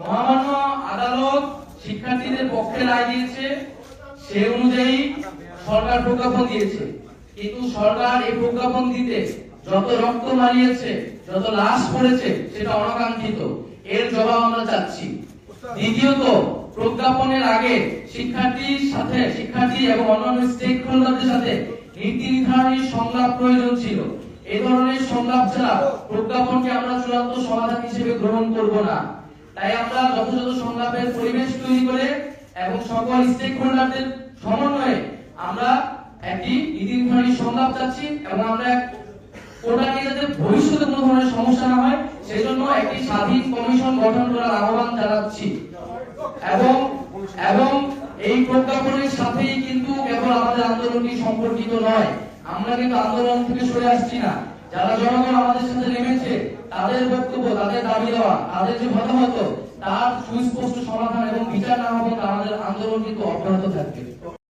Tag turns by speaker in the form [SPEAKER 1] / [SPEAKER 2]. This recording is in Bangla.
[SPEAKER 1] মহামান্য আদালত শিক্ষার্থীদের পক্ষে রায় দিয়েছে, সে অনুযায়ী সরকার প্রজ্ঞাপন দিয়েছে। কিন্তু সরকার এই প্রজ্ঞাপন দিতে যত রক্ত মারিয়েছে, যত লাশ পড়েছে, সেটা অনাকাঙ্ক্ষিত। এর জবাব আমরা চাচ্ছি। দ্বিতীয়ত, প্রজ্ঞাপনের আগে শিক্ষার্থীর সাথে, শিক্ষার্থী এবং অন্যান্য স্টেক হোল্ডারদের সাথে নীতি নির্ধারণের সংলাপ প্রয়োজন ছিল। এ ধরনের সংলাপ ছাড়া প্রজ্ঞাপনকে আমরা চূড়ান্ত সমাধান হিসেবে গ্রহণ করব না। তাই আমরা যথাযথ সংলাপের পরিবেশ তৈরি করে এবং সকল স্টেক হোল্ডারদের সমন্বয়ে আমরা একটি নীতি নির্ধারণী সংলাপ চাচ্ছি এবং আমরা কোটা নিয়ে যাতে ভবিষ্যতে কোনো ধরনের সমস্যা না হয়, সেজন্য একটি স্বাধীন কমিশন গঠন করার আহ্বান জানাচ্ছি। এবং এবং এই প্রজ্ঞাপনের সাথেই কিন্তু কেবল আমাদের আন্দোলনটি সম্পর্কিত নয়, আমরা কিন্তু আন্দোলন থেকে সরে আসছি না। যারা জনগণ আমাদের সাথে নেমেছে, তাদের তাদের দাবি দেওয়া, তাদের যে মতামত, তার সুস্পষ্ট সমাধান এবং বিচার না হবে তাদের আন্দোলন কিন্তু অব্যাহত থাকবে।